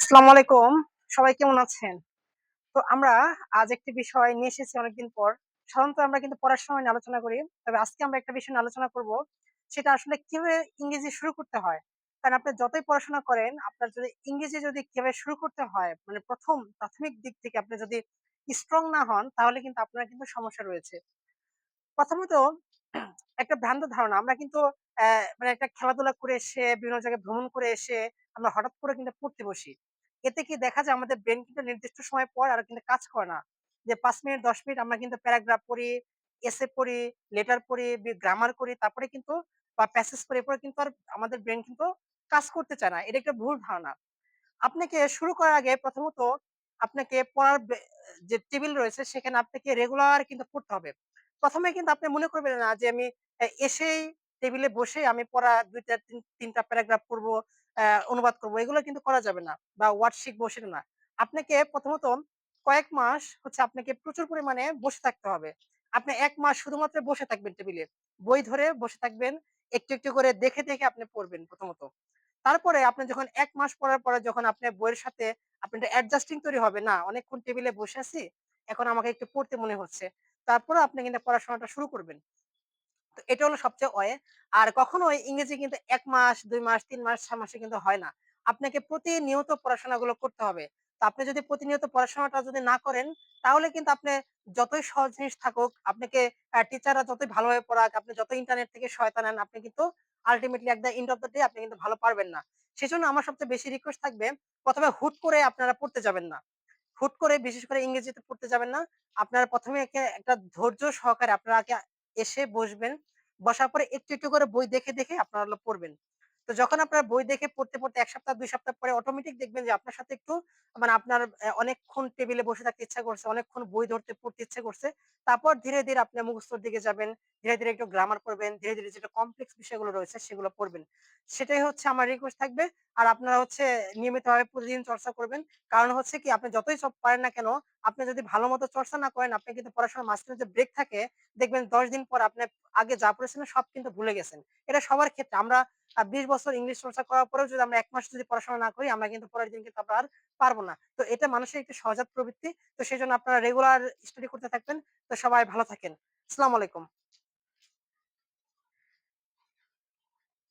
আসসালামু আলাইকুম। সবাই কেমন আছেন? তো আমরা আজ একটি বিষয় নিয়ে এসেছি অনেকদিন পর। সাধারণত আমরা কিন্তু পড়ার সময় নিয়ে আলোচনা করি, তবে আজকে আমরা একটা বিষয় আলোচনা করব। সেটা আসলে কীভাবে ইংরেজি শুরু করতে হয়? কারণ আপনি যতই পড়াশোনা করেন, আপনার যদি ইংরেজি যদি কীভাবে শুরু করতে হয় মানে প্রথম প্রাথমিক দিক থেকে আপনি যদি স্ট্রং না হন, তাহলে কিন্তু আপনার কিন্তু সমস্যা রয়েছে। প্রথমত একটা ভ্রান্ত ধারণা। আমরা কিন্তু মানে একটা খেলাধুলা করে এসে, বিভিন্ন জায়গায় ভ্রমণ করে এসে আমরা হঠাৎ করে কিন্তু পড়তে বসি। এতে কি দেখা যায় আমাদের ব্রেন কিন্তু নির্দিষ্ট সময় পর আর কিন্তু কাজ করে না। যে পাঁচ মিনিট, দশ মিনিট আমরা কিন্তু প্যারাগ্রাফ পড়ি এসে পড়ি লেটার পড়ি গ্রামার করি, তারপরে কিন্তু বা প্যাসেজ পড়ি পরে কিন্তু আর আমাদের ব্রেন কিন্তু কাজ করতে চায় না। এটা একটা ভুল ধারণা। আপনাকে শুরু করার আগে প্রথমত আপনাকে পড়ার যে টেবিল রয়েছে, সেখানে আপনাকে রেগুলার কিন্তু পড়তে হবে। ১ম এ কিন্তু আপনি মনে করবেন না যে আমি এসেই টেবিলে বসে আমি পড়া ২ টা ৩ ৩ টা প্যারাগ্রাফ পড়ব, অনুবাদ করব। এগুলো কিন্তু করা যাবে না বা ওয়ার্ড শিখব সেটা না। আপনাকে প্রথমত কয়েক মাস হচ্ছে আপনাকে প্রচুর পরিমাণে বসে থাকতে হবে। আপনি ১ মাস শুধুমাত্র বসে থাকবেন টেবিলে। বই ধরে বসে থাকবেন। একটু, একটু করে দেখে, দেখে আপনি পড়বেন প্রথমত। তারপরে আপনি যখন এক মাস পড়ার পরে যখন আপনার বইয়ের সাথে আপনার অ্যাডজাস্টিং তৈরি হবে, না অনেকক্ষণ টেবিলে বসে আছি, এখন আমাকে একটু পড়তে মনে হচ্ছে। তারপরেও আপনি কিন্তু পড়াশোনাটা শুরু করবেন। তো এটা হলো সবচেয়ে ওয়ে। আর কখনোই ইংরেজি কিন্তু ১ মাস, ২ মাস, ৩ মাস, ৬ মাসে কিন্তু হয় না। আপনাকে প্রতিনিয়ত পড়াশোনাগুলো করতে হবে। তো আপনি যদি প্রতিনিয়ত পড়াশোনাটা যদি না করেন, তাহলে কিন্তু আপনি যতই সহজ জিনিস থাকুক, আপনাকে টিচাররা যতই ভালোভাবে পড়াক, আপনি যত ইন্টারনেট থেকে সহায়তা নেন, আপনি কিন্তু ultimately at the end of the day আপনি কিন্তু ভালো পারবেন না। সেজন্য আমার সবচেয়ে বেশি রিকোয়েস্ট থাকবে, প্রথমে হুট করে আপনারা পড়তে যাবেন না। হুট করে বিশেষ করে ইংরেজিতে পড়তে যাবেন না। আপনারা ১ম এ একে একটা ধৈর্য সহকারে আপনারা আগে এসে বসবেন। বসার পরে একটু, একটু করে বই দেখে, দেখে আপনারা পড়বেন। তো যখন আপনারা বই দেখে পড়তে, পড়তে এক সপ্তাহ দুই সপ্তাহ পরে অটোমেটিক দেখবেন যে আপনার সাথে একটু মানে আপনার অনেকক্ষণ টেবিলে বসে থাকতে ইচ্ছা করছে, অনেকক্ষণ বই ধরতে পড়তে ইচ্ছে করছে। তারপর ধীরে, ধীরে আপনি মুখস্থর দিকে যাবেন। ধীরে, ধীরে একটু গ্রামার পড়বেন। ধীরে, ধীরে যেটা কমপ্লেক্স বিষয়গুলো রয়েছে সেগুলো পড়বেন। সেটাই হচ্ছে আমার রিকোয়েস্ট থাকবে। আর আপনারা হচ্ছে নিয়মিতভাবে প্রতিদিন চর্চা করবেন। কারণ হচ্ছে কি আপনি যতই সব পারেন না কেন, আপনি যদি ভালোমতো চর্চা না করেন, আপনি কিন্তু পড়াশোনার মাঝখানে যে ব্রেক থাকে, দেখবেন ১০ দিন পর আপনি আগে যা পড়েছিলেন সব কিন্তু ভুলে গেছেন। এটা সবার ক্ষেত্রে। আমরা ২০ বছর ইংলিশ চর্চা করার পরেও যদি আমরা এক মাস যদি পড়াশোনা না করি, আমরা কিন্তু পরের দিন কিন্তু আমরা আর পারব না। তো এটা মানুষের একটি সহজাত প্রবৃত্তি। তো সেই জন্য আপনারা রেগুলার স্টাডি করতে থাকবেন। তো সবাই ভালো থাকেন। আসসালামু আলাইকুম।